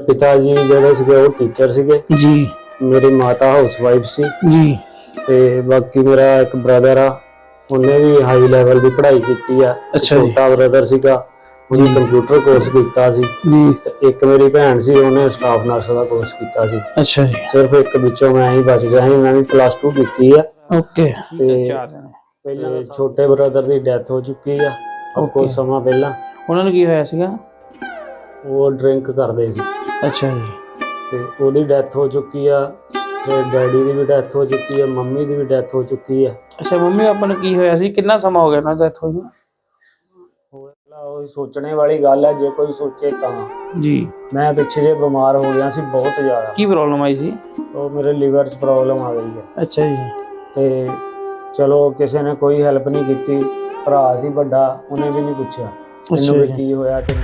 ਪਿਤਾ ਜੀ ਜਿਹੜੇ ਸੀਗੇ ਉਹ ਟੀਚਰ ਸੀਗੇ। ਜੀ। ਮੇਰੀ ਮਾਤਾ ਹਾਊਸ ਵਾਈਫ ਸੀ। ਜੀ। ਤੇ ਬਾਕੀ ਮੇਰਾ ਇੱਕ ਬ੍ਰਦਰ ਆ ਉਹਨੇ ਵੀ ਹਾਈ ਲੈਵਲ ਦੀ ਪੜ੍ਹਾਈ ਕੀਤੀ ਆ। ਤੇ ਅੱਛਾ ਜੀ। ਛੋਟਾ ਬ੍ਰਦਰ ਸੀਗਾ ਉਹਨੇ ਕੰਪਿਊਟਰ ਕੋਰਸ ਕੀਤਾ ਸੀ। ਜੀ। ਤੇ ਇੱਕ ਮੇਰੀ ਭੈਣ ਸੀ ਉਹਨੇ ਸਟਾਫ ਨਰਸ ਦਾ ਕੋਰਸ ਕੀਤਾ ਸੀ। ਅੱਛਾ ਜੀ। ਸਿਰਫ ਇੱਕ ਵਿੱਚੋਂ ਮੈਂ ਹੀ ਬਚ ਗਿਆ ਸੀ ਮੈਂ ਵੀ ਪਲੱਸ 2 ਕੀਤੀ ਆ। ਓਕੇ ਤੇ ਪਹਿਲਾਂ ਛੋਟੇ ਬ੍ਰਦਰ ਦੀ ਡੈਥ ਹੋ ਚੁੱਕੀ ਆ। ਉਹ ਕੁਝ Okay. ਸਮਾਂ ਪਹਿਲਾਂ। ਉਹਨਾਂ ਨੂੰ ਕੀ ਹੋਇਆ ਸੀਗਾ? ਉਹ ਡਰਿੰਕ ਕਰਦੇ ਸੀ। ਅੱਛਾ ਜੀ। ਤੇ ਉਹਦੀ ਡੈਥ ਹੋ ਚੁੱਕੀ ਆ ਤੇ ਡੈਡੀ ਦੀ ਵੀ ਡੈਥ ਹੋ ਚੁੱਕੀ ਆ ਮੰਮੀ ਦੀ ਵੀ ਡੈਥ ਹੋ ਚੁੱਕੀ ਆ। ਅੱਛਾ ਮੰਮੀ ਆਪਾਂ ਨੂੰ ਕੀ ਹੋਇਆ ਸੀ? ਕਿੰਨਾ ਸਮਾਂ ਹੋ ਗਿਆ ਨਾ ਡੈਥ ਹੋਈ ਨੂੰ? ਹੋਇਆ ਉਹ ਸੋਚਣੇ ਵਾਲੀ ਗੱਲ ਹੈ ਜੇ ਕੋਈ ਸੋਚੇ ਤਾਂ। ਜੀ। ਮੈਂ ਪਿੱਛੇ ਜੇ ਬਿਮਾਰ ਹੋ ਗਿਆ ਸੀ ਬਹੁਤ ਜ਼ਿਆਦਾ। ਕੀ ਪ੍ਰੋਬਲਮ ਆਈ ਸੀ? ਉਹ ਮੇਰੇ ਲਿਵਰ 'ਚ ਪ੍ਰੋਬਲਮ ਆ ਗਈ ਹੈ ਅੱਛਾ ਜੀ। ਤੇ ਚਲੋ ਕਿਸੇ ਨੇ ਕੋਈ ਹੈਲਪ ਨਹੀਂ ਕੀਤੀ। ਭਰਾ ਸੀ ਵੱਡਾ ਉਹਨੇ ਵੀ ਨਹੀਂ ਪੁੱਛਿਆ। ਮੈਨੂੰ ਵੀ। ਕੀ ਹੋਇਆ ਕਿ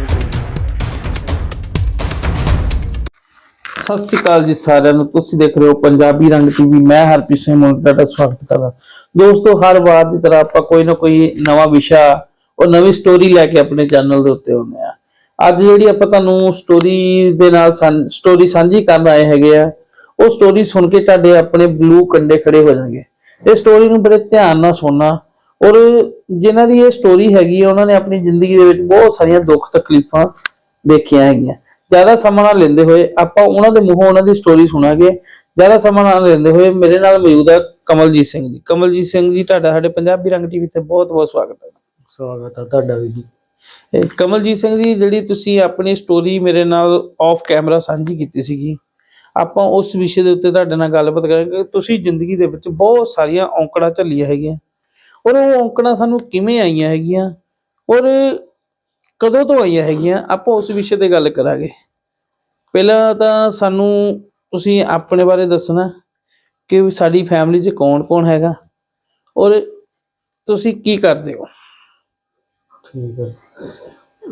ਸਤਿ ਸ਼੍ਰੀ ਅਕਾਲ ਜੀ ਸਾਰਿਆਂ ਨੂੰ। ਤੁਸੀਂ ਦੇਖ ਰਹੇ ਹੋ ਪੰਜਾਬੀ ਰੰਗ ਟੀਵੀ। ਮੈਂ ਹਰਪ੍ਰੀਤ ਸਿੰਘ ਮੁੰਡਾ ਤੁਹਾਡਾ ਸਵਾਗਤ ਕਰਦਾ। ਦੋਸਤੋ, ਹਰ ਵਾਰ ਦੀ ਤਰ੍ਹਾਂ ਆਪਾਂ ਕੋਈ ਨਾ ਕੋਈ ਨਵਾਂ ਵਿਸ਼ਾ, ਉਹ ਨਵੀਂ ਸਟੋਰੀ ਲੈ ਕੇ ਆਪਣੇ ਚੈਨਲ ਦੇ ਉੱਤੇ ਆਉਂਦੇ ਆ ਅੱਜ ਜਿਹੜੀ ਆਪਾਂ ਤੁਹਾਨੂੰ ਸਟੋਰੀ ਦੇ ਨਾਲ ਸਟੋਰੀ ਸਾਂਝੀ ਕਰਨ ਆਏ ਹੈਗੇ ਆ, ਉਹ ਸਟੋਰੀ ਸੁਣ ਕੇ ਤੁਹਾਡੇ ਆਪਣੇ ਬਲੂ ਕੰਡੇ ਖੜੇ ਹੋ ਜਾਣਗੇ। ਇਹ ਸਟੋਰੀ ਨੂੰ ਬੜੇ ਧਿਆਨ ਨਾਲ ਸੁਣਨਾ। ਔਰ ਜਿਨ੍ਹਾਂ ਦੀ ਇਹ ਸਟੋਰੀ ਹੈਗੀ ਆ, ਉਹਨਾਂ ਨੇ ਆਪਣੀ ਜ਼ਿੰਦਗੀ ਦੇ ਵਿੱਚ ਬਹੁਤ ਸਾਰੀਆਂ ਦੁੱਖ ਤਕਲੀਫਾਂ ਦੇਖੀਆਂ ਹੈਗੀਆਂ। ਜ਼ਿਆਦਾ ਸਮਾਂ ਨਾ ਲੈਂਦੇ ਹੋਏ ਆਪਾਂ ਉਹਨਾਂ ਦੇ ਮੂੰਹੋਂ ਉਹਨਾਂ ਦੀ ਸਟੋਰੀ ਸੁਣਾਂਗੇ। ਜ਼ਿਆਦਾ ਸਮਾਂ ਨਾ ਲੈਂਦੇ ਹੋਏ ਮੇਰੇ ਨਾਲ ਮੌਜੂਦ ਹੈ ਕਮਲਜੀਤ ਸਿੰਘ ਜੀ। ਕਮਲਜੀਤ ਸਿੰਘ ਜੀ ਤੁਹਾਡਾ ਸਾਡੇ ਪੰਜਾਬੀ ਰੰਗ ਟੀਵੀ ਤੇ ਬਹੁਤ ਬਹੁਤ ਸਵਾਗਤ ਹੈ। ਸਵਾਗਤ ਹੈ ਤੁਹਾਡਾ ਵੀ ਜੀ। ਕਮਲਜੀਤ ਸਿੰਘ ਜੀ ਜਿਹੜੀ ਤੁਸੀਂ ਆਪਣੀ ਸਟੋਰੀ ਮੇਰੇ ਨਾਲ ਆਫ ਕੈਮਰਾ ਸਾਂਝੀ ਕੀਤੀ ਸੀਗੀ ਆਪਾਂ ਉਸ ਵਿਸ਼ੇ ਦੇ ਉੱਤੇ ਤੁਹਾਡੇ ਨਾਲ ਗੱਲਬਾਤ ਕਰਾਂਗੇ। ਤੁਸੀਂ ਜ਼ਿੰਦਗੀ ਦੇ ਵਿੱਚ ਬਹੁਤ ਸਾਰੀਆਂ ਔਂਕੜਾਂ ਝੱਲੀਆਂ ਹੈਗੀਆਂ। ਔਰ ਉਹ ਔਂਕੜਾਂ ਸਾਨੂੰ ਕਿਵੇਂ ਆਈਆਂ ਹੈਗੀਆਂ? ਔਰ ਕਦੋਂ ਤੋਂ ਆਈਆਂ ਹੈਗੀਆਂ? ਆਪਾਂ ਉਸ ਵਿਸ਼ੇ ਤੇ ਗੱਲ ਕਰਾਂਗੇ। ਪਹਿਲਾਂ ਤਾਂ ਸਾਨੂੰ ਤੁਸੀਂ ਆਪਣੇ ਬਾਰੇ ਦੱਸਣਾ ਕਿ ਸਾਡੀ ਫੈਮਿਲੀ 'ਚ ਕੌਣ-ਕੌਣ ਹੈਗਾ ਔਰ ਤੁਸੀਂ ਕੀ ਕਰਦੇ ਹੋ? ਠੀਕ ਹੈ।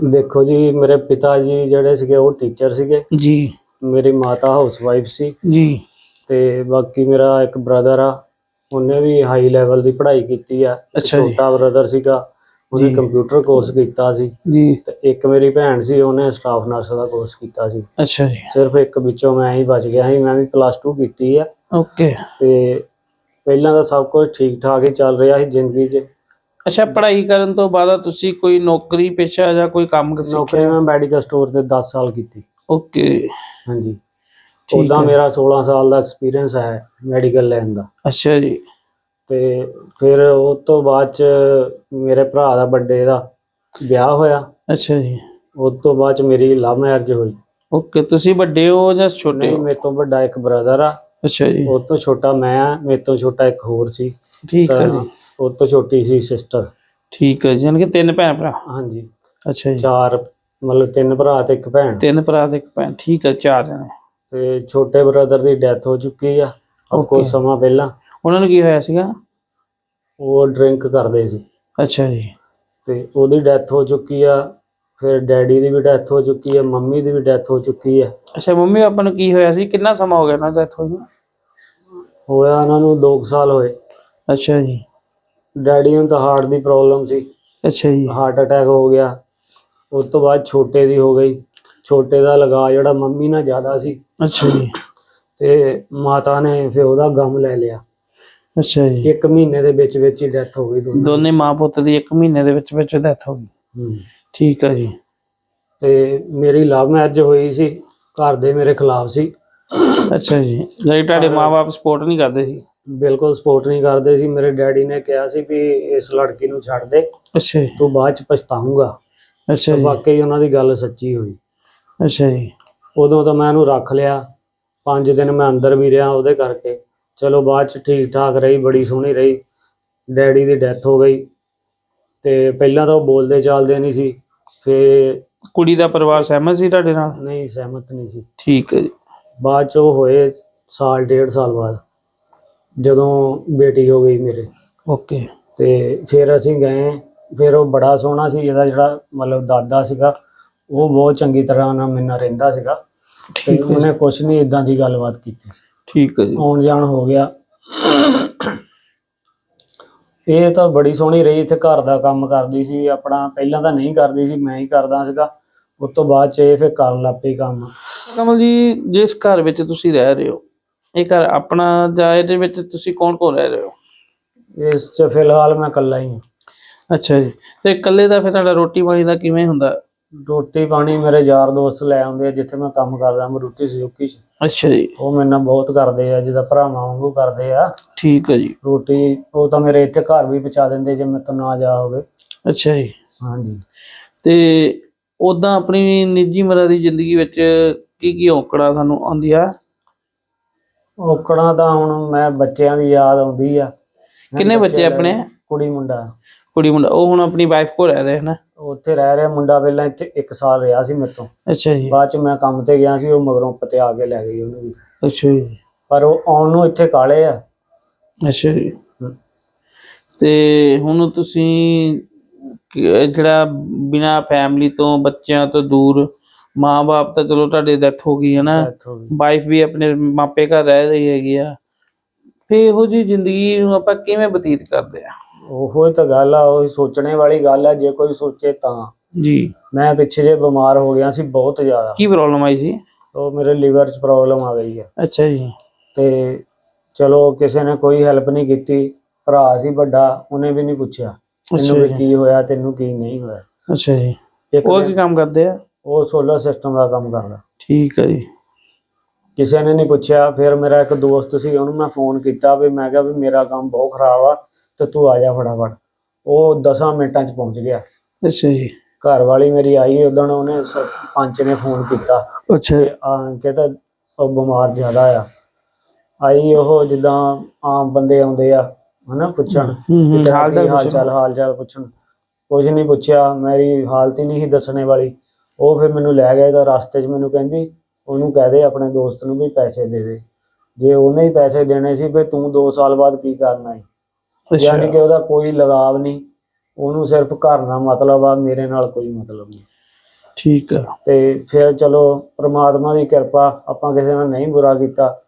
ਦੇਖੋ ਜੀ ਮੇਰੇ ਪਿਤਾ ਜੀ ਜਿਹੜੇ ਸੀਗੇ ਉਹ ਟੀਚਰ ਸੀਗੇ। ਜੀ। ਮੇਰੀ ਮਾਤਾ ਹਾਊਸ ਵਾਈਫ ਸੀ। ਜੀ। ਤੇ ਬਾਕੀ ਮੇਰਾ ਇੱਕ ਬ੍ਰਦਰ ਆ ਉਹਨੇ ਵੀ ਹਾਈ ਲੈਵਲ ਦੀ ਪੜ੍ਹਾਈ ਕੀਤੀ ਆ। ਛੋਟਾ ਬ੍ਰਦਰ ਸੀਗਾ। ਉਹਨੇ। ਕੰਪਿਊਟਰ ਕੋਰਸ ਕੀਤਾ ਸੀ ਜੀ। ਤੇ ਇੱਕ ਮੇਰੀ ਭੈਣ ਸੀ ਉਹਨੇ ਸਟਾਫ ਨਰਸ ਦਾ ਕੋਰਸ ਕੀਤਾ ਸੀ। ਅੱਛਾ ਜੀ। ਸਿਰਫ ਇੱਕ ਵਿੱਚੋਂ ਮੈਂ ਹੀ ਬਚ ਗਿਆ ਸੀ ਮੈਂ ਵੀ ਪਲੱਸ 2 ਕੀਤੀ ਆ। ਓਕੇ। ਤੇ ਪਹਿਲਾਂ ਤਾਂ ਸਭ ਕੁਝ ਠੀਕ ਠਾਕ ਹੀ ਚੱਲ ਰਿਹਾ ਸੀ ਜ਼ਿੰਦਗੀ 'ਚ। ਅੱਛਾ ਪੜ੍ਹਾਈ ਕਰਨ ਤੋਂ ਬਾਅਦ ਤੁਸੀਂ ਕੋਈ ਨੌਕਰੀ ਪੇਸ਼ਾ ਜਾਂ ਕੋਈ ਕੰਮ ਨੌਕਰੀ ਸਿੱਖਿਆ ਮੈਂ ਮੈਡੀਕਲ ਸਟੋਰ ਤੇ 10 ਸਾਲ ਕੀਤੀ। ਓਕੇ। ਹਾਂਜੀ। ਉਦਾਂ। ਮੇਰਾ 16 ਸਾਲ ਦਾ ਐਕਸਪੀਰੀਅੰਸ ਹੈ ਮੈਡੀਕਲ ਲੈਣ ਦਾ। ਅੱਛਾ ਜੀ। ਤੇ ਫਿਰ ਉਸ ਤੋਂ ਬਾਅਦ ਚ ਮੇਰੇ ਭਰਾ ਦਾ ਵੱਡੇ ਦਾ ਵਿਆਹ ਹੋਇਆ। ਅੱਛਾ ਜੀ। ਉਸ ਤੋਂ ਬਾਅਦ ਚ ਮੇਰੀ ਲਵ ਮੈਰਿਜ ਹੋਈ। ਓਕੇ ਤੁਸੀਂ ਵੱਡੇ ਹੋ ਜਾਂ ਛੋਟੇ ਨਹੀਂ ਹੋ? ਮੇਰੇ ਤੋਂ ਵੱਡਾ ਇੱਕ ਬ੍ਰਦਰ ਆ। ਅੱਛਾ ਜੀ। ਉਸ ਤੋਂ ਛੋਟਾ ਮੈਂ ਆ ਮੇਰੇ ਤੋਂ ਛੋਟਾ ਇੱਕ ਹੋਰ ਸੀ। ਠੀਕ ਹੈ ਜੀ। ਉਸ ਤੋਂ ਛੋਟੀ ਸੀ ਸਿਸਟਰ ਠੀਕ ਹੈ ਜੀ ਯਾਨੀ ਕਿ ਤਿੰਨ ਭੈਣ ਭਰਾ? ਹਾਂਜੀ। ਅੱਛਾ ਜੀ। ਚਾਰ ਮਤਲਬ ਤਿੰਨ ਭਰਾ ਤੇ ਇੱਕ ਭੈਣ। ਤਿੰਨ ਭਰਾ ਤੇ ਇੱਕ ਭੈਣ ਠੀਕ ਹੈ ਚਾਰ ਜਣੇ। ਤੇ ਛੋਟੇ ਬ੍ਰਦਰ ਦੀ ਡੈਥ ਹੋ ਚੁੱਕੀ ਆ। ਕੁਝ Okay. ਸਮਾਂ ਪਹਿਲਾਂ। ਉਹਨਾਂ ਨੂੰ ਕੀ ਹੋਇਆ ਸੀਗਾ? ਉਹ ਡਰਿੰਕ ਕਰਦੇ ਸੀ। ਅੱਛਾ ਜੀ। ਤੇ ਉਹਦੀ ਡੈਥ ਹੋ ਚੁੱਕੀ ਆ ਫਿਰ ਡੈਡੀ ਦੀ ਵੀ ਡੈਥ ਹੋ ਚੁੱਕੀ ਆ ਮੰਮੀ ਦੀ ਵੀ ਡੈਥ ਹੋ ਚੁੱਕੀ ਆ। ਅੱਛਾ ਮੰਮੀ ਆਪਾਂ ਨੂੰ ਕੀ ਹੋਇਆ ਸੀ? ਕਿੰਨਾ ਸਮਾਂ ਹੋ ਗਿਆ ਨਾ ਡੈਥ ਹੋਈ ਨੂੰ? ਹੋਇਆ ਉਹਨਾਂ ਨੂੰ 2 ਸਾਲ ਹੋਏ। ਅੱਛਾ ਜੀ। ਡੈਡੀ ਨੂੰ ਤਾਂ ਹਾਰਟ ਦੀ ਪ੍ਰੋਬਲਮ ਸੀ। ਅੱਛਾ ਜੀ। ਹਾਰਟ ਅਟੈਕ ਹੋ ਗਿਆ। ਉਸ ਤੋਂ ਬਾਅਦ ਛੋਟੇ ਦੀ ਹੋ ਗਈ। ਛੋਟੇ ਦਾ ਲਗਾ ਜਿਹੜਾ ਮੰਮੀ ਨਾਲ ਜ਼ਿਆਦਾ ਸੀ। ਅੱਛਾ ਜੀ। ਤੇ ਮਾਤਾ ਨੇ ਫਿਰ ਉਹਦਾ ਗਮ ਲੈ ਲਿਆ। ਅੱਛਾ ਜੀ। ਇੱਕ ਮਹੀਨੇ ਦੇ ਵਿੱਚ ਵਿੱਚ ਹੀ ਡੈਥ ਹੋ ਗਈ ਦੋਨਾਂ ਦੋਨੇ ਮਾਂ ਪੁੱਤ ਦੀ ਇੱਕ ਮਹੀਨੇ ਦੇ ਵਿੱਚ ਵਿੱਚ ਡੈਥ ਹੋ ਗਈ। ਹੂੰ। ਠੀਕ ਹੈ ਜੀ। ਤੇ ਮੇਰੀ ਲਵ ਮੈਰਿਜ ਹੋਈ ਸੀ ਘਰ ਦੇ ਮੇਰੇ ਖਿਲਾਫ ਸੀ। ਅੱਛਾ ਜੀ। ਜਿਹੜੇ ਤੁਹਾਡੇ ਮਾਪੇ ਸਪੋਰਟ ਨਹੀਂ ਕਰਦੇ ਸੀ? ਬਿਲਕੁਲ ਸਪੋਰਟ ਨਹੀਂ ਕਰਦੇ ਸੀ। ਮੇਰੇ ਡੈਡੀ ਨੇ ਕਿਹਾ ਸੀ ਵੀ ਇਸ ਲੜਕੀ ਨੂੰ ਛੱਡ ਦੇ ਅੱਛਾ ਜੀ। ਤੂੰ ਬਾਅਦ ਚ ਪਛਤਾਉਂਗਾ ਅੱਛਾ ਤੇ ਜੀ। ਵਾਕਈ ਉਹਨਾਂ ਦੀ ਗੱਲ ਸੱਚੀ ਹੋਈ। ਅੱਛਾ ਜੀ। ਉਦੋਂ ਤਾਂ ਮੈਂ ਇਹਨੂੰ ਰੱਖ ਲਿਆ। ਪੰਜ ਦਿਨ ਮੈਂ ਅੰਦਰ ਵੀ ਰਿਹਾ ਉਹਦੇ ਕਰਕੇ। ਚਲੋ ਬਾਅਦ ਚ ਠੀਕ ਠਾਕ ਰਹੀ ਬੜੀ ਸੋਹਣੀ ਰਹੀ। ਡੈਡੀ ਦੀ ਡੈਥ ਹੋ ਗਈ ਤੇ ਪਹਿਲਾਂ ਤਾਂ ਉਹ ਬੋਲਦੇ ਚਾਲਦੇ ਨਹੀਂ ਸੀ ਫੇ ਕੁੜੀ ਦਾ ਪਰਿਵਾਰ ਸਹਿਮਤ ਸੀ ਤੁਹਾਡੇ ਨਾਲ? ਨਹੀਂ ਸਹਿਮਤ ਨਹੀਂ ਸੀ। ਠੀਕ ਹੈ ਜੀ। ਬਾਅਦ ਚ ਉਹ ਹੋਏ ਸਾਲ ਡੇਢ ਸਾਲ ਬਾਅਦ ਜਦੋਂ ਬੇਟੀ ਹੋ ਗਈ ਮੇਰੇ। ਓਕੇ। ਤੇ ਫਿਰ ਅਸੀਂ ਗਏ ਫਿਰ ਉਹ ਬੜਾ ਸੋਹਣਾ ਸੀ ਇਹਦਾ ਜਿਹੜਾ ਮਤਲਬ ਦਾਦਾ ਸੀਗਾ ਉਹ ਬਹੁਤ ਚੰਗੀ ਤਰ੍ਹਾਂ ਨਾਲ ਮੇਰੇ ਨਾਲ ਰਹਿੰਦਾ ਸੀਗਾ। ਤੇ ਉਹਨੇ ਕੁਝ ਨਹੀਂ ਇਦਾਂ ਦੀ ਗੱਲਬਾਤ ਕੀਤੀ। ਠੀਕ ਹੈ ਜੀ। ਆਉਣ ਜਾਣ ਹੋ ਗਿਆ। ਇਹ ਤਾਂ ਬੜੀ ਸੋਹਣੀ ਰਹੀ ਇੱਥੇ ਘਰ ਦਾ ਕੰਮ ਕਰਦੀ ਸੀ ਆਪਣਾ ਪਹਿਲਾਂ ਤਾਂ ਨਹੀਂ ਕਰਦੀ ਸੀ ਮੈਂ ਹੀ ਕਰਦਾ ਸੀਗਾ। ਉਸ ਤੋਂ ਬਾਅਦ ਚ ਇਹ ਫਿਰ ਕਰਨ ਲੱਗ ਪਈ ਕੰਮ। ਕਮਲ ਜੀ ਜਿਸ ਘਰ ਵਿੱਚ ਤੁਸੀਂ ਰਹਿ ਰਹੇ ਹੋ ਇਹ ਘਰ ਆਪਣਾ ਜਾਂ ਇਹਦੇ ਵਿੱਚ ਤੁਸੀਂ ਕੌਣ ਕੌਣ ਰਹਿ ਰਹੇ ਹੋ? ਇਸ 'ਚ ਫਿਲਹਾਲ ਮੈਂ ਇਕੱਲਾ ਹੀ ਹਾਂ। ਅੱਛਾ ਜੀ ਤੇ ਇਕੱਲੇ ਦਾ ਫਿਰ ਤੁਹਾਡਾ ਰੋਟੀ ਪਾਣੀ ਦਾ ਕਿਵੇਂ ਹੁੰਦਾ? ਰੋਟੀ ਪਾਣੀ ਮੇਰੇ ਯਾਰ ਦੋਸਤ ਲੈ ਆਉਂਦੇ ਆ ਜਿੱਥੇ ਮੈਂ ਕੰਮ ਕਰਦਾ ਮਰੂਤੀ ਸੁਜ਼ੂਕੀ 'ਚ। ਅੱਛਾ ਜੀ। ਉਹ ਮੇਰੇ ਨਾਲ ਬਹੁਤ ਕਰਦੇ ਆ ਜਿਹਦਾ ਭਰਾਵਾਂ ਵਾਂਗੂ ਕਰਦੇ ਆ। ਠੀਕ ਹੈ ਜੀ। ਰੋਟੀ ਉਹ ਤਾਂ ਮੇਰੇ ਇੱਥੇ ਘਰ ਵੀ ਪਹੁੰਚਾ ਦਿੰਦੇ ਜੇ ਮੇਰੇ ਤੋਂ ਨਾ ਜਾ ਹੋਵੇ। ਅੱਛਾ ਜੀ। ਹਾਂਜੀ। ਤੇ ਉਦਾਂ ਆਪਣੀ ਨਿੱਜੀ ਮਰਾ ਦੀ ਜ਼ਿੰਦਗੀ ਵਿੱਚ ਕੀ ਕੀ ਔਕੜਾਂ ਸਾਨੂੰ ਆਉਂਦੀਆਂ? ਔਕੜਾਂ ਤਾਂ ਹੁਣ ਮੈਂ ਬੱਚਿਆਂ ਦੀ ਯਾਦ ਆਉਂਦੀ ਆ। ਮੈਂ ਕਿੰਨੇ ਬੱਚੇ ਆਪਣੇ? ਕੁੜੀ ਮੁੰਡਾ। ਕੁੜੀ ਮੁੰਡਾ ਉਹ ਹੁਣ ਆਪਣੀ ਵਾਈਫ ਕੋਲ ਰਹਿ ਰਹੇ ਹਨ ਉੱਥੇ ਰਹਿ ਰਿਹਾ ਮੁੰਡਾ ਪਹਿਲਾਂ ਇੱਥੇ 1 ਸਾਲ ਰਿਹਾ ਸੀ ਮੇਰੇ ਤੋਂ। ਅੱਛਾ ਜੀ। ਬਾਅਦ ਚ ਮੈਂ ਕੰਮ ਤੇ ਗਿਆ ਸੀ ਉਹ ਮਗਰੋਂ ਪਤਿਆ ਕੇ ਲੈ ਗਈ ਉਹਨੂੰ ਵੀ। ਅੱਛਾ ਜੀ। ਪਰ ਉਹ ਆਉਣ ਨੂੰ ਇੱਥੇ ਕਾਲੇ ਆ। ਅੱਛਾ ਜੀ। ਤੇ ਹੁਣ ਤੁਸੀਂ ਜਿਹੜਾ ਬਿਨਾ ਫੈਮਿਲੀ ਤੋਂ ਬੱਚਿਆਂ ਤੋਂ ਦੂਰ ਮਾਂ-ਬਾਪ ਤਾਂ ਚਲੋ ਤੁਹਾਡੇ ਡੈਥ ਹੋ ਗਈ ਹੈ ਨਾ। ਵਾਈਫ ਵੀ ਆਪਣੇ ਮਾਪੇ ਘਰ ਰਹਿ ਰਹੀ ਹੈਗੀ ਆ। ਫੇ ਇਹੋ ਜੀ ਜ਼ਿੰਦਗੀ ਨੂੰ ਆਪਾਂ ਕਿਵੇਂ ਬਤੀਤ ਕਰਦੇ ਆ? ਉਹੋ ਹੀ ਤਾਂ ਗੱਲ ਆ ਉਹੀ ਸੋਚਣੇ ਵਾਲੀ ਗੱਲ ਆ ਜੇ ਕੋਈ ਸੋਚੇ ਤਾਂ। ਜੀ। ਮੈਂ ਪਿੱਛੇ ਜੇ ਬਿਮਾਰ ਹੋ ਗਿਆ ਸੀ ਬਹੁਤ ਜ਼ਿਆਦਾ। ਕੀ ਪ੍ਰੋਬਲਮ ਆਈ ਸੀ? ਉਹ ਮੇਰੇ ਲਿਵਰ 'ਚ ਪ੍ਰੋਬਲਮ ਆ ਗਈ ਹੈ ਅੱਛਾ ਜੀ। ਤੇ ਚਲੋ ਕਿਸੇ ਨੇ ਕੋਈ ਹੈਲਪ ਨਹੀਂ ਕੀਤੀ। ਭਰਾ ਸੀ ਵੱਡਾ ਉਹਨੇ ਵੀ ਨਹੀਂ ਪੁੱਛਿਆ। ਤੈਨੂੰ ਵੀ ਕੀ ਹੋਇਆ ਤੈਨੂੰ ਕੀ ਨਹੀਂ ਹੋਇਆ। ਅੱਛਾ ਜੀ। ਇੱਕ ਉਹ ਕੀ ਕੰਮ ਕਰਦੇ ਆ? ਉਹ ਸੋਲਰ ਸਿਸਟਮ ਦਾ ਕੰਮ ਕਰਦਾ। ਠੀਕ ਹੈ ਜੀ। ਕਿਸੇ ਨੇ ਨਹੀਂ ਪੁੱਛਿਆ। ਫਿਰ ਮੇਰਾ ਇੱਕ ਦੋਸਤ ਸੀ ਉਹਨੂੰ ਮੈਂ ਫੋਨ ਕੀਤਾ ਵੀ ਮੈਂ ਕਿਹਾ ਵੀ ਮੇਰਾ ਕੰਮ ਬਹੁਤ ਖਰਾਬ ਆ। ਤੇ ਤੂੰ ਆ ਜਾ ਫਟਾਫਟ। ਉਹ 10 ਮਿੰਟਾਂ 'ਚ ਪਹੁੰਚ ਗਿਆ। ਅੱਛਾ ਜੀ। ਘਰ ਵਾਲੀ ਮੇਰੀ ਆਈ ਉਦੋਂ ਉਹਨੇ ਸ- ਪੰਚ ਨੇ ਫੋਨ ਕੀਤਾ। ਅੱਛਾ। ਤੇ ਆ ਕਹਿੰਦਾ ਉਹ ਬਿਮਾਰ ਜ਼ਿਆਦਾ ਆ। ਆਈ ਉਹ ਜਿੱਦਾਂ ਆਮ ਬੰਦੇ ਆਉਂਦੇ ਆ ਹਨਾ ਪੁੱਛਣ। ਹੂੰ ਹੂੰ ਕਿ ਹਾਲ ਹਾਲ ਦਾ ਚਾਲ ਹਾਲ ਚਾਲ ਪੁੱਛਣ। ਕੁਝ ਨਹੀਂ ਪੁੱਛਿਆ ਮੇਰੀ ਹਾਲਤ ਹੀ ਨਹੀਂ ਸੀ ਦੱਸਣੇ ਵਾਲੀ। ਉਹ ਫਿਰ ਮੈਨੂੰ ਲੈ ਗਿਆ ਤਾਂ ਰਸਤੇ 'ਚ ਮੈਨੂੰ ਕਹਿੰਦੀ ਉਹਨੂੰ ਕਹਿ ਦੇ ਆਪਣੇ ਦੋਸਤ ਨੂੰ ਵੀ ਪੈਸੇ ਦੇ ਦੇ। ਜੇ ਉਹਨੇ ਹੀ ਪੈਸੇ ਦੇਣੇ ਸੀ ਫਿਰ ਤੂੰ 2 ਸਾਲ ਬਾਅਦ ਕੀ ਕਰਨਾ ਹੈ ਯਾਨੀ ਕਿ ਉਹਦਾ ਕੋਈ ਲਗਾਵ ਨਹੀਂ ਉਹਨੂੰ ਸਿਰਫ ਘਰ ਨਾਲ ਮਤਲਬ ਆ ਮੇਰੇ ਨਾਲ ਕੋਈ ਮਤਲਬ ਨਹੀਂ। ਠੀਕ ਆ। ਤੇ ਫਿਰ ਚਲੋ ਪ੍ਰਮਾਤਮਾ ਦੀ ਕਿਰਪਾ ਆਪਾਂ ਕਿਸੇ ਨਾਲ ਨਹੀਂ ਬੁਰਾ ਕੀਤਾ।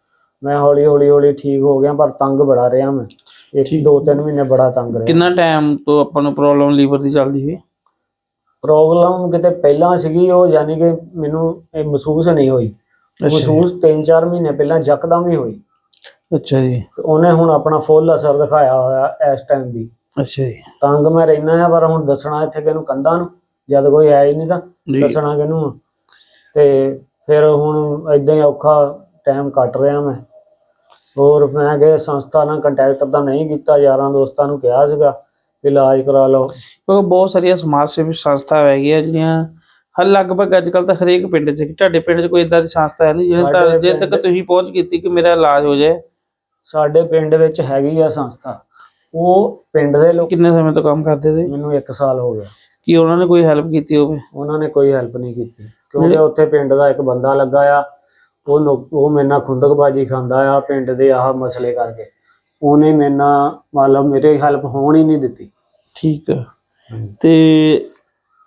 ਮੈਂ ਹੌਲੀ ਹੌਲੀ ਹੌਲੀ ਠੀਕ ਹੋ ਗਿਆ ਪਰ ਤੰਗ ਬੜਾ ਰਿਹਾ ਮੈਂ। ਇੱਕ। ਦੋ ਤਿੰਨ ਮਹੀਨੇ ਬੜਾ ਤੰਗ ਰਿਹਾ। ਕਿੰਨਾ ਟਾਈਮ ਤੋਂ ਆਪਾਂ ਨੂੰ ਪ੍ਰੋਬਲਮ ਲੀਵਰ ਦੀ ਚੱਲਦੀ ਸੀ? ਪ੍ਰੋਬਲਮ ਕਿਤੇ ਪਹਿਲਾਂ ਸੀਗੀ ਉਹ ਯਾਨੀ ਕਿ ਮੈਨੂੰ ਇਹ ਮਹਿਸੂਸ ਨਹੀਂ ਹੋਈ। ਮਹਿਸੂਸ 3-4 ਮਹੀਨੇ ਪਹਿਲਾਂ ਯਕਦਮ ਹੀ ਹੋਈ। ਅੱਛਾ ਜੀ। ਤੇ ਉਹਨੇ ਹੁਣ ਆਪਣਾ ਫੁੱਲ ਅਸਰ ਦਿਖਾਇਆ ਹੋਇਆ ਇਸ ਟਾਈਮ ਵੀ ਅੱਛਾ ਜੀ। ਤੰਗ ਮੈਂ ਰਹਿਣਾ ਆ ਪਰ ਹੁਣ ਦੱਸਣਾ ਇੱਥੇ ਕਿਹਨੂੰ ਕੰਧਾਂ ਨੂੰ ਜਦ ਕੋਈ ਹੈ ਹੀ ਨਹੀਂ ਤਾਂ ਦੱਸਣਾ ਕਿਹਨੂੰ? ਤੇ ਫਿਰ ਹੁਣ ਇਦਾਂ ਹੀ ਔਖਾ ਟਾਈਮ ਕੱਟ ਰਿਹਾ ਮੈਂ। ਹੋਰ ਮੈਂ ਕਿ ਸੰਸਥਾ ਨਾਲ ਕੰਟੈਕਟ ਤਾਂ ਨਹੀਂ ਕੀਤਾ ਯਾਰਾਂ ਦੋਸਤਾਂ ਨੂੰ ਕਿਹਾ ਸੀਗਾ ਇਲਾਜ ਕਰਾ ਲਓ। ਕਿਉਂਕਿ ਬਹੁਤ ਸਾਰੀਆਂ ਸਮਾਜ ਸੇਵੀ ਸੰਸਥਾ ਹੈਗੀਆਂ ਜਿਹੜੀਆਂ ਹਰ ਲਗਭਗ ਅੱਜ ਕੱਲ ਤਾਂ ਹਰੇਕ ਪਿੰਡ 'ਚ ਤੁਹਾਡੇ ਪਿੰਡ 'ਚ ਕੋਈ ਇਦਾਂ ਦੀ ਸੰਸਥਾ ਹੈ ਨਹੀਂ ਜਿਹਨੇ ਜੇ ਤੱਕ ਤੁਸੀਂ ਪਹੁੰਚ ਕੀਤੀ ਕਿ ਮੇਰਾ ਇਲਾਜ ਹੋ ਜਾਏ। ਸਾਡੇ ਪਿੰਡ ਵਿੱਚ ਹੈਗੀ ਆ ਸੰਸਥਾ। ਉਹ ਪਿੰਡ ਦੇ ਲੋਕ ਕਿੰਨੇ ਸਮੇਂ ਤੋਂ ਕੰਮ ਕਰਦੇ ਸੀ ਮੈਨੂੰ 1 ਸਾਲ ਹੋ ਗਿਆ। ਕੀ ਉਹਨਾਂ ਨੇ ਕੋਈ ਹੈਲਪ ਕੀਤੀ ਹੋਵੇ? ਉਹਨਾਂ ਨੇ ਕੋਈ ਹੈਲਪ ਨਹੀਂ ਕੀਤੀ। ਕਿਉਂਕਿ ਉੱਥੇ ਪਿੰਡ ਦਾ ਇੱਕ ਬੰਦਾ ਲੱਗਾ ਆ ਉਹ ਉਹ ਮੇਰੇ ਨਾਲ ਖੁੰਦਕਬਾਜੀ ਖਾਂਦਾ ਆ ਪਿੰਡ ਦੇ ਆਹ ਮਸਲੇ ਕਰਕੇ। ਉਹਨੇ ਮੇਰੇ ਨਾਲ ਮਤਲਬ ਮੇਰੇ ਹੈਲਪ ਹੋਣ ਹੀ ਨਹੀਂ ਦਿੱਤੀ। ਠੀਕ ਆ। ਤੇ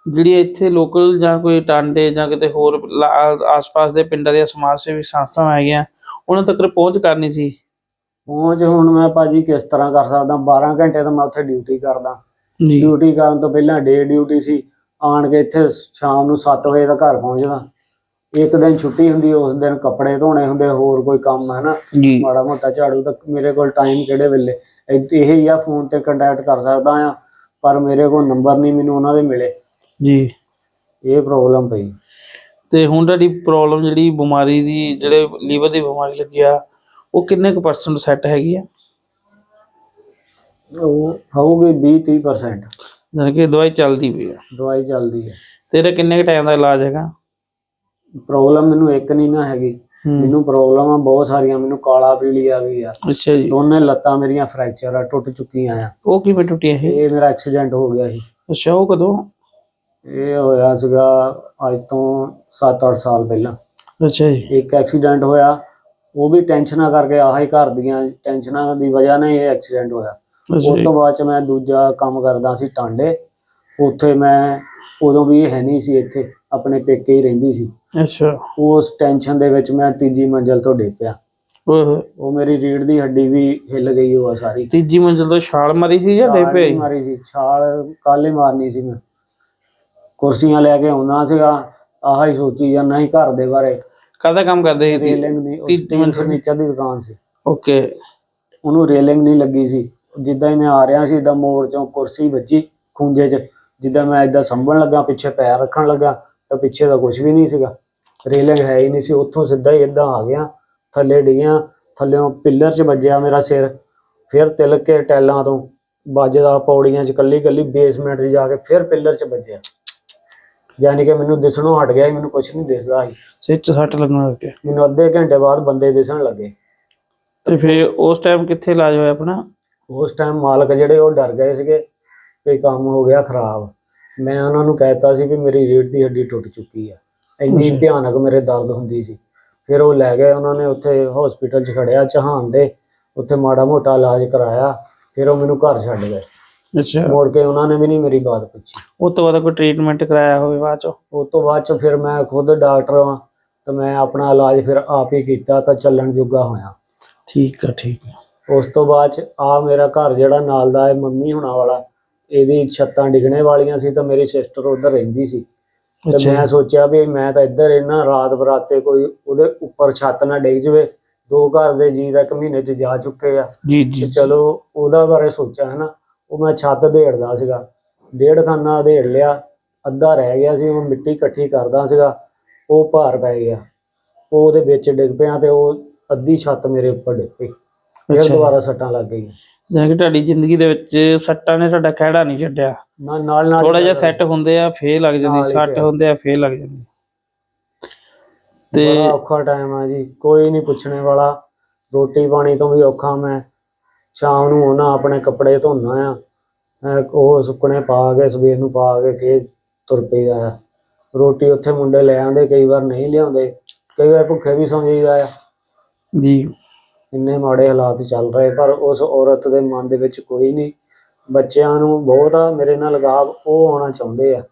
ਜਿਹੜੀ ਇੱਥੇ ਲੋਕਲ ਜਾਂ ਕੋਈ ਟਾਂਡੇ ਜਾਂ ਕਿਤੇ ਹੋਰ ਆਸ-ਪਾਸ ਦੇ ਪਿੰਡਾਂ ਦੀਆਂ ਸਮਾਜ ਸੇਵੀ ਸੰਸਥਾਵਾਂ ਹੈਗੀਆਂ ਉਹਨਾਂ ਤੱਕ ਪਹੁੰਚ ਕਰਨੀ ਸੀ? ਪਹੁੰਚ ਹੁਣ ਮੈਂ ਭਾਜੀ ਕਿਸ ਤਰ੍ਹਾਂ ਕਰ ਸਕਦਾ? 12 ਘੰਟੇ ਤਾਂ ਮੈਂ ਉੱਥੇ ਡਿਊਟੀ ਕਰਦਾ। ਜੀ। ਡਿਊਟੀ ਕਰਨ ਤੋਂ ਪਹਿਲਾਂ ਡੇ ਡਿਊਟੀ ਸੀ। ਆਣ ਕੇ ਇੱਥੇ ਸ਼ਾਮ ਨੂੰ 7 ਵਜੇ ਦਾ ਘਰ ਪਹੁੰਚਦਾ। ਇੱਕ ਦਿਨ ਛੁੱਟੀ ਹੁੰਦੀ ਉਸ ਦਿਨ ਕੱਪੜੇ ਧੋਣੇ ਹੁੰਦੇ ਹੋਰ ਕੋਈ ਕੰਮ ਹੈ ਨਾ ਮਾੜਾ ਮੋਟਾ ਝਾੜੂ ਤਾਂ ਮੇਰੇ ਕੋਲ ਟਾਈਮ ਕਿਹੜੇ ਵੇਲੇ? ਇੱਥੇ ਇਹ ਹੀ ਆ ਫੋਨ ਤੇ ਕੰਟੈਕਟ ਕਰ ਸਕਦਾ ਆ ਪਰ ਮੇਰੇ ਕੋਲ ਨੰਬਰ ਨਹੀਂ ਮੈਨੂੰ ਉਹਨਾਂ ਦੇ ਮਿਲੇ। ਜੀ। ਇਹ ਪ੍ਰੋਬਲਮ ਪਈ। ਤੇ ਹੁਣ ਤੁਹਾਡੀ ਪ੍ਰੋਬਲਮ ਜਿਹੜੀ ਬਿਮਾਰੀ ਦੀ ਜਿਹੜੇ ਲੀਵਰ ਦੀ ਬਿਮਾਰੀ ਲੱਗੀ ਆ ਉਹ ਕਿੰਨੇ ਕੁ ਪਰਸੈਂਟ ਸੈੱਟ ਹੈਗੀ ਆ? ਉਹ ਹੋਊਗੀ 20 30% ਯਾਨੀ ਕਿ ਦਵਾਈ ਚੱਲਦੀ ਪਈ ਆ। ਦਵਾਈ ਚੱਲਦੀ ਹੈ ਤੇ ਇਹਦਾ ਕਿੰਨੇ ਕੁ ਟਾਈਮ ਦਾ ਇਲਾਜ ਹੈਗਾ? ਪ੍ਰੋਬਲਮ ਮੈਨੂੰ ਇੱਕ ਨਹੀਂ ਨਾ ਹੈਗੀ। ਹੂੰ। ਮੈਨੂੰ ਪ੍ਰੋਬਲਮ ਆ ਬਹੁਤ ਸਾਰੀਆਂ ਮੈਨੂੰ ਕਾਲਾ ਪੀਲੀ ਆ ਗਈ ਆ। ਅੱਛਾ ਜੀ। ਦੋਨੇ ਲੱਤਾਂ ਮੇਰੀਆਂ ਫ੍ਰੈਕਚਰ ਆ ਟੁੱਟ ਚੁੱਕੀਆਂ ਆ। ਉਹ ਕਿਵੇਂ ਟੁੱਟੀ ਇਹ ਇਹ ਮੇਰਾ ਐਕਸੀਡੈਂਟ ਹੋ ਗਿਆ ਸੀ। ਅੱਛਾ ਉਹ ਕਦੋਂ? ਇਹ ਹੋਇਆ ਸੀਗਾ ਅੱਜ ਤੋਂ 7-8 ਸਾਲ ਪਹਿਲਾਂ। ਅੱਛਾ ਜੀ। ਇੱਕ ਐਕਸੀਡੈਂਟ ਹੋਇਆ। ਉਹ ਵੀ ਟੈਨਸ਼ਨਾਂ ਕਰਕੇ ਆਹੀ ਘਰ ਦੀਆਂ ਟੈਨਸ਼ਨਾਂ ਦੀ ਵਜ੍ਹਾ ਨਾਲ ਇਹ ਐਕਸੀਡੈਂਟ ਹੋਇਆ। ਉਸ ਜੀ। ਤੋਂ ਬਾਅਦ ਚ ਮੈਂ ਦੂਜਾ ਕੰਮ ਕਰਦਾ ਸੀ ਟਾਂਡੇ। ਉੱਥੇ ਮੈਂ ਉਦੋਂ ਵੀ ਹੈ ਨਹੀਂ ਸੀ ਇੱਥੇ ਆਪਣੇ ਪੇਕੇ ਹੀ ਰਹਿੰਦੀ ਸੀ। ਅੱਛਾ। ਉਸ ਟੈਨਸ਼ਨ ਦੇ ਵਿੱਚ ਮੈਂ ਤੀਜੀ ਮੰਜ਼ਲ ਤੋਂ ਡਿੱਗ ਪਿਆ। ਉਹ ਮੇਰੀ ਰੀੜ ਦੀ ਹੱਡੀ ਵੀ ਹਿੱਲ ਗਈ ਉਹ ਸਾਰੀ। ਤੀਜੀ ਮੰਜ਼ਲ ਤੋਂ ਛਾਲ ਮਾਰੀ ਸੀ ਜਾਂ ਛਾਲ ਡੇ ਪਏ? ਨਹੀਂ ਮਾਰੀ ਸੀ ਛਾਲ ਕੱਲ ਹੀ ਮਾਰਨੀ ਸੀ ਮੈਂ। ਕੁਰਸੀਆਂ ਲੈ ਕੇ ਆਉਣਾ ਸੀਗਾ ਆਹ ਹੀ ਸੋਚੀ ਜਾਂਦਾ ਸੀ ਘਰ ਦੇ ਬਾਰੇ। ਕਾਹਦਾ ਕੰਮ ਕਰਦੇ ਸੀ? ਰੇਲਿੰਗ ਨਹੀਂ ਤੀ- ਸਟੀਲ ਫਰਨੀਚਰ ਦੀ ਦੁਕਾਨ ਸੀ। ਓਕੇ। ਉਹਨੂੰ ਰੇਲਿੰਗ ਨਹੀਂ ਲੱਗੀ ਸੀ। ਜਿੱਦਾਂ ਹੀ ਮੈਂ ਆ ਰਿਹਾ ਸੀ ਇਦਾਂ ਮੋੜ ਚੋਂ ਕੁਰਸੀ ਵੱਜੀ ਖੂੰਜੇ 'ਚ। ਜਿੱਦਾਂ ਮੈਂ ਇਦਾਂ ਸੰਭਣ ਲੱਗਾ ਪਿੱਛੇ ਪੈਰ ਰੱਖਣ ਲੱਗਾ ਤਾਂ ਪਿੱਛੇ ਦਾ ਕੁਝ ਵੀ ਨਹੀਂ ਸੀਗਾ। ਰੇਲਿੰਗ ਹੈ ਹੀ ਨਹੀਂ ਸੀ। ਉੱਥੋਂ ਸਿੱਧਾ ਹੀ ਇਦਾਂ ਆ ਗਿਆ। ਥੱਲੇ ਡਿੱਗਿਆ ਥੱਲੇੋਂ ਪਿੱਲਰ 'ਚ ਵੱਜਿਆ ਮੇਰਾ ਸਿਰ। ਫਿਰ ਤਿਲਕ ਕੇ ਟੈਲਾਂ ਤੋਂ ਵੱਜਦਾ ਪੌੜੀਆਂ 'ਚ ਕੱਲੀ ਕੱਲੀ ਬੇਸਮੈਂਟ 'ਚ ਜਾ ਕੇ ਫਿਰ ਪਿੱਲਰ 'ਚ ਵੱਜਿਆ। ਯਾਨੀ ਕਿ ਮੈਨੂੰ ਦਿਸਣੋਂ ਹਟ ਗਿਆ ਸੀ, ਮੈਨੂੰ ਕੁਝ ਨਹੀਂ ਦਿਸਦਾ ਸੀ। ਸਿਰ 'ਚ ਸੱਟ ਲੱਗਣ ਲੱਗ ਗਿਆ ਮੈਨੂੰ ਅੱਧੇ ਘੰਟੇ ਬਾਅਦ ਬੰਦੇ ਦਿਸਣ ਲੱਗੇ। ਤੇ ਫਿਰ ਉਸ ਟਾਈਮ ਕਿੱਥੇ ਇਲਾਜ ਹੋਇਆ ਆਪਣਾ? ਉਸ ਟਾਈਮ ਮਾਲਕ ਜਿਹੜੇ ਉਹ ਡਰ ਗਏ ਸੀਗੇ ਕਿ ਕੰਮ ਹੋ ਗਿਆ ਖਰਾਬ। ਮੈਂ ਉਹਨਾਂ ਨੂੰ ਕਹਿਤਾ ਸੀ ਵੀ ਮੇਰੀ ਰੀੜ੍ਹ ਦੀ ਹੱਡੀ ਟੁੱਟ ਚੁੱਕੀ ਆ। ਇੰਨੀ। ਭਿਆਨਕ ਮੇਰੇ ਦਰਦ ਹੁੰਦੀ ਸੀ। ਫਿਰ ਉਹ ਲੈ ਗਏ ਉਹਨਾਂ ਨੇ ਉੱਥੇ ਹਸਪੀਟਲ 'ਚ ਖੜਿਆ ਚਹਾਨ ਦੇ ਉੱਥੇ ਮਾੜਾ ਮੋਟਾ ਇਲਾਜ ਕਰਾਇਆ। ਫਿਰ ਉਹ ਮੈਨੂੰ ਘਰ ਛੱਡ ਗਏ। ਅੱਛਾ। ਮੁੜ ਕੇ ਉਹਨਾਂ ਨੇ ਵੀ ਨਹੀਂ ਮੇਰੀ ਬਾਤ ਪੁੱਛੀ। ਉਹ ਤੋਂ ਬਾਅਦ ਕੋਈ ਟ੍ਰੀਟਮੈਂਟ ਕਰਾਇਆ ਹੋਵੇ ਬਾਅਦ ਚ? ਉਸ ਤੋਂ ਬਾਅਦ 'ਚ ਫਿਰ ਮੈਂ ਖੁਦ ਡਾਕਟਰ ਹਾਂ ਤਾਂ ਮੈਂ ਆਪਣਾ ਇਲਾਜ ਫਿਰ ਆਪ ਹੀ ਕੀਤਾ ਤਾਂ ਚੱਲਣ ਜੋਗਾ ਹੋਇਆ। ਠੀਕ ਆ ਠੀਕ ਆ। ਉਸ ਤੋਂ ਬਾਅਦ ਚ ਆ ਮੇਰਾ ਘਰ ਜਿਹੜਾ ਨਾਲ ਦਾ ਹੈ ਮੰਮੀ ਹੁਣਾਂ ਵਾਲਾ ਇਹਦੀ ਛੱਤਾਂ ਡਿੱਗਣੇ ਵਾਲੀਆਂ ਸੀ ਤਾਂ ਮੇਰੀ ਸਿਸਟਰ ਉਧਰ ਰਹਿੰਦੀ ਸੀ। ਤੇ ਮੈਂ ਸੋਚਿਆ ਵੀ ਮੈਂ ਤਾਂ ਇੱਧਰ ਇਹਨਾਂ ਰਾਤ ਬਰਾਤੇ ਕੋਈ ਉਹਦੇ ਉੱਪਰ ਛੱਤ ਨਾ ਡਿੱਗ ਜਵੇ ਦੋ ਘਰ ਦੇ ਜੀ ਤਾਂ ਇੱਕ ਮਹੀਨੇ ਚ ਜਾ ਚੁੱਕੇ ਆ। ਜੀ ਜੀ। ਚਲੋ ਉਹਦਾ ਬਾਰੇ ਸੋਚਿਆ ਹੈ ਨਾ ਉਹ ਮੈਂ ਛੱਤ ਢੇੜਦਾ ਸੀਗਾ। ਡੇਢ ਖਾਨਾ ਢੇੜ ਲਿਆ ਅੱਧਾ ਰਹਿ ਗਿਆ ਸੀ ਉਹ ਮਿੱਟੀ ਇਕੱਠੀ ਕਰਦਾ ਸੀਗਾ ਉਹ ਭਾਰ ਪੈ ਗਿਆ। ਉਹ ਉਹਦੇ ਵਿੱਚ ਡਿੱਗ ਪਿਆ ਤੇ ਉਹ ਅੱਧੀ ਛੱਤ ਮੇਰੇ ਉੱਪਰ ਡਿੱਗ ਪਈ। ਫਿਰ। ਦੁਬਾਰਾ ਸੱਟਾਂ ਲੱਗ ਗਈਆਂ। ਜਿਵੇਂ ਕਿ ਤੁਹਾਡੀ ਜ਼ਿੰਦਗੀ ਦੇ ਵਿੱਚ ਸੱਟਾਂ ਨੇ ਤੁਹਾਡਾ ਖਹਿੜਾ ਨਹੀਂ ਛੱਡਿਆ। ਨਾ ਨਾਲ ਨਾਲ ਥੋੜਾ ਜਿਹਾ ਸੈੱਟ ਹੁੰਦੇ ਆ ਫੇਰ ਲੱਗ ਜਾਂਦੀ। ਸੱਟ। ਹੁੰਦੇ ਆ ਫੇਰ ਲੱਗ ਜਾਂਦੀ। ਤੇ ਬੜਾ ਔਖਾ ਟਾਈਮ ਆ ਜੀ। ਕੋਈ ਨਹੀਂ ਪੁੱਛਣੇ ਵਾਲਾ। ਰੋਟੀ ਪਾਣੀ ਤੋਂ ਵੀ ਔਖਾ ਮੈਂ। ਸ਼ਾਮ ਨੂੰ ਉਹਨਾਂ ਆਪਣੇ ਕੱਪੜੇ ਧੋਣਾ ਆ। ਉਹ ਸੁੱਕਣੇ ਪਾ ਕੇ ਸਵੇਰ ਨੂੰ ਪਾ ਕੇ ਫੇਰ ਤੁਰ ਪਈਦਾ ਆ। ਰੋਟੀ ਉੱਥੇ ਮੁੰਡੇ ਲੈ ਆਉਂਦੇ ਕਈ ਵਾਰ ਨਹੀਂ ਲਿਆਉਂਦੇ ਕਈ ਵਾਰ ਭੁੱਖੇ ਵੀ ਸੌਂ ਜਾਈਦਾ ਆ। ਜੀ। ਇੰਨੇ ਮਾੜੇ ਹਾਲਾਤ ਚੱਲ ਰਹੇ ਪਰ ਉਸ ਔਰਤ ਦੇ ਮਨ ਦੇ ਵਿੱਚ ਕੋਈ ਨਹੀਂ। ਬੱਚਿਆਂ ਨੂੰ ਬਹੁਤ ਆ ਮੇਰੇ ਨਾਲ ਲਗਾਵ ਉਹ ਆਉਣਾ ਚਾਹੁੰਦੇ ਆ।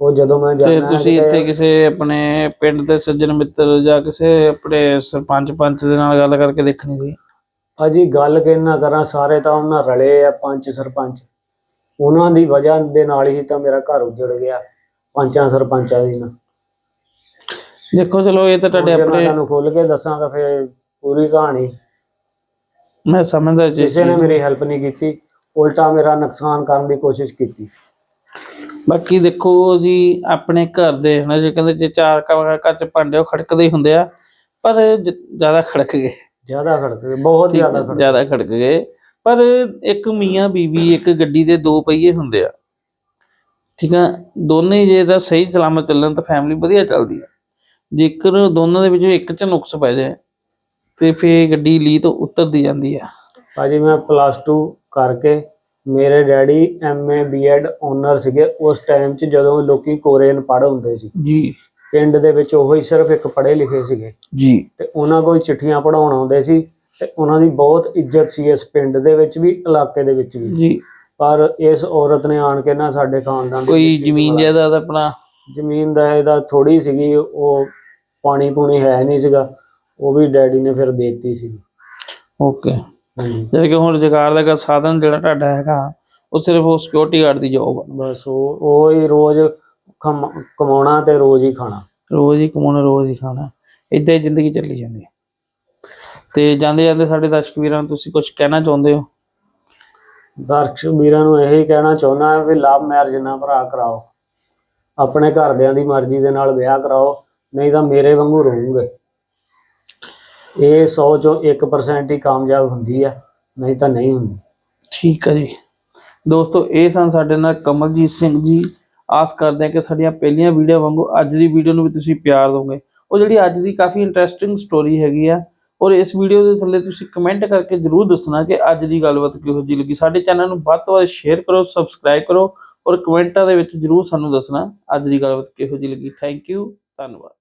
ਉਹ ਜਦੋਂ ਮੈਂ ਤੇ ਜਾਣਾ ਤੁਸੀਂ ਇੱਥੇ ਕਿਸੇ ਆਪਣੇ ਪਿੰਡ ਦੇ ਸੱਜਣ ਮਿੱਤਰ ਜਾਂ ਕਿਸੇ ਆਪਣੇ ਸਰਪੰਚ ਪੰਚ ਦੇ ਨਾਲ ਗੱਲ ਕਰਕੇ ਦੇਖਣੀ ਸੀ? ਅਜੀ ਗੱਲ ਕਿੰਨਾ ਕਰਾਂ ਸਾਰੇ ਤਾਂ ਉਹਨਾਂ ਰਲੇ ਆ ਪੰਚ ਸਰਪੰਚ। ਉਹਨਾਂ ਦੀ ਵਜ੍ਹਾ ਦੇ ਨਾਲ ਹੀ ਤਾਂ ਮੇਰਾ ਘਰ ਉਜੜ ਗਿਆ ਪੰਚਾਂ ਸਰਪੰਚਾਂ ਦੀ ਨਾ। ਦੇਖੋ ਚਲੋ ਇਹ ਤਾਂ ਤੁਹਾਡੇ ਆਪਣੇ ਤੁਹਾਨੂੰ ਖੋਲ ਕੇ ਦੱਸਾਂ ਤਾਂ ਫਿਰ ਪੂਰੀ ਕਹਾਣੀ। ਮੈਂ ਸਮਝਦਾ ਜੀ। ਕਿਸੇ ਨੇ ਮੇਰੀ ਹੈਲਪ ਨਹੀਂ ਕੀਤੀ ਉਲਟਾ ਮੇਰਾ ਨੁਕਸਾਨ ਕਰਨ ਦੀ ਕੋਸ਼ਿਸ਼ ਕੀਤੀ। ਬਾਕੀ ਦੇਖੋ ਜੀ ਆਪਣੇ ਘਰ ਦੇ ਹਨਾ ਜੇ ਕਹਿੰਦੇ ਜੇ ਚਾਰ ਘਰ ਘਰ ਚ ਭਾਂਡੇ ਉਹ ਖੜਕਦੇ ਹੀ ਹੁੰਦੇ ਆ ਪਰ ਜ਼ਿਆਦਾ ਖੜਕ ਗਏ। ਜ਼ਿਆਦਾ ਖੜਕ ਗਏ ਬਹੁਤ ਜ਼ਿਆਦਾ ਖੜਕ ਜ਼ਿਆਦਾ ਖੜਕ ਗਏ। ਪਰ ਇੱਕ ਮੀਆਂ ਬੀਵੀ ਇੱਕ ਗੱਡੀ ਦੇ ਦੋ ਪਹੀਏ ਹੁੰਦੇ ਆ। ਠੀਕ ਆ ਦੋਨੇ ਜੇ ਦਾ ਸਹੀ ਸਲਾਮਤ ਚੱਲਣ ਤਾਂ ਫੈਮਿਲੀ ਵਧੀਆ ਚੱਲਦੀ ਆ। ਜੇਕਰ ਦੋਨਾਂ ਦੇ ਵਿੱਚੋਂ ਇੱਕ ਚ ਨੁਕਸ ਪੈ ਜਾਏ ਤੇ ਫੇਰ ਗੱਡੀ ਲੀ ਤੋਂ ਉਤਰਦੀ ਜਾਂਦੀ ਆ। ਭਾਜੀ ਮੈਂ ਪਲੱਸ 2 ਕਰਕੇ ਮੇਰੇ ਡੈਡੀ ਐਮਏ ਬੀਐਡ ਓਨਰ ਸੀਗੇ। ਉਸ ਟਾਈਮ 'ਚ ਜਦੋਂ ਲੋਕੀ ਕੋਰੀਅਨ ਪੜ੍ਹ ਹੁੰਦੇ ਸੀ। ਜੀ। ਪਿੰਡ ਦੇ ਵਿੱਚ ਉਹ ਹੀ ਸਿਰਫ ਇੱਕ ਪੜ੍ਹੇ ਲਿਖੇ ਸੀਗੇ। ਜੀ। ਤੇ ਉਹਨਾਂ ਕੋਲ ਚਿੱਠੀਆਂ ਪੜਾਉਣ ਆਉਂਦੇ ਸੀ ਤੇ ਉਹਨਾਂ ਦੀ ਬਹੁਤ ਇੱਜ਼ਤ ਸੀ ਇਸ ਪਿੰਡ ਦੇ ਵਿੱਚ ਵੀ ਇਲਾਕੇ ਦੇ ਵਿੱਚ ਵੀ। ਜੀ। ਪਰ ਇਸ ਔਰਤ ਨੇ ਆਣ ਕੇ ਨਾ ਸਾਡੇ ਖਾਨਦਾਨ ਦੀ ਕੋਈ ਜ਼ਮੀਨ ਜਾਇਦਾਦ ਆਪਣਾ? ਜ਼ਮੀਨ ਦਾ ਇਹਦਾ ਥੋੜੀ ਸੀਗੀ ਉਹ ਪਾਣੀ ਪੂਣੀ ਹੈ ਨਹੀਂ ਸੀਗਾ ਉਹ ਵੀ ਡੈਡੀ ਨੇ ਫਿਰ ਦਿੱਤੀ ਸੀ। ਓਕੇ। ਜਦ ਕਿ ਹੁਣ ਰੁਜ਼ਗਾਰ ਦਾ ਸਾਧਨ ਜਿਹੜਾ ਤੁਹਾਡਾ ਹੈਗਾ ਉਹ ਸਿਰਫ ਉਹ ਸਿਕਿਉਰਿਟੀ ਗਾਰਡ ਦੀ ਜੋਬ ਬਸ ਉਹ ਉਹ ਹੀ ਰੋਜ਼ ਕਮਾਉਣਾ ਤੇ ਰੋਜ਼ ਹੀ ਖਾਣਾ। ਰੋਜ਼ ਹੀ ਕਮਾਉਣਾ ਰੋਜ਼ ਹੀ ਖਾਣਾ। ਇਦਾਂ ਹੀ ਜ਼ਿੰਦਗੀ ਚੱਲੀ ਜਾਂਦੀ ਹੈ। ਤੇ ਜਾਂਦੇ ਜਾਂਦੇ ਸਾਡੇ ਦਰਸ਼ਕ ਵੀਰਾਂ ਨੂੰ ਤੁਸੀਂ ਕੁਝ ਕਹਿਣਾ ਚਾਹੁੰਦੇ ਹੋ? ਦਰਸ਼ਕ ਵੀਰਾਂ ਨੂੰ ਇਹੀ ਕਹਿਣਾ ਚਾਹੁੰਦਾ ਹਾਂ ਵੀ ਲਵ ਮੈਰਿਜ ਨਾ ਭਰਾ ਕਰਾਓ। ਆਪਣੇ ਘਰਦਿਆਂ ਦੀ ਮਰਜ਼ੀ ਦੇ ਨਾਲ ਵਿਆਹ ਕਰਾਓ ਨਹੀਂ ਤਾਂ ਮੇਰੇ ਵਾਂਗੂ ਰਹੋਗੇ। ਇਹ 100 ਚੋਂ 1% ਹੀ ਕਾਮਯਾਬ ਹੁੰਦੀ ਹੈ ਨਹੀਂ ਤਾਂ ਨਹੀਂ ਹੁੰਦੀ। ਠੀਕ ਹੈ ਜੀ। ਦੋਸਤੋ ਇਹ ਸਨ ਸਾਡੇ ਨਾਲ ਕਮਲਜੀਤ ਸਿੰਘ ਜੀ ਆਸ ਕਰਦੇ ਹਾਂ ਕਿ ਸਾਡੀਆਂ ਪਹਿਲੀਆਂ ਵੀਡੀਓ ਵਾਂਗੂ ਅੱਜ ਦੀ ਵੀਡੀਓ ਨੂੰ ਵੀ ਤੁਸੀਂ ਪਿਆਰ ਦਿਓਗੇ ਉਹ ਜਿਹੜੀ ਅੱਜ ਦੀ ਕਾਫੀ ਇੰਟਰਸਟਿੰਗ ਸਟੋਰੀ ਹੈਗੀ ਆ, ਔਰ ਇਸ ਵੀਡੀਓ ਦੇ ਥੱਲੇ ਤੁਸੀਂ ਕਮੈਂਟ ਕਰਕੇ ਜਰੂਰ ਦੱਸਣਾ ਕਿ ਅੱਜ ਦੀ ਗੱਲਬਾਤ ਕਿਹੋ ਜਿਹੀ ਲੱਗੀ। ਸਾਡੇ ਚੈਨਲ ਨੂੰ ਵੱਧ ਤੋਂ ਵੱਧ ਸ਼ੇਅਰ ਕਰੋ ਸਬਸਕ੍ਰਾਈਬ ਕਰੋ, ਔਰ ਕਮੈਂਟਾਂ ਦੇ ਵਿੱਚ ਜਰੂਰ ਸਾਨੂੰ ਦੱਸਣਾ ਅੱਜ ਦੀ ਗੱਲਬਾਤ ਕਿਹੋ ਜਿਹੀ ਲੱਗੀ। ਥੈਂਕ ਯੂ ਧੰਨਵਾਦ।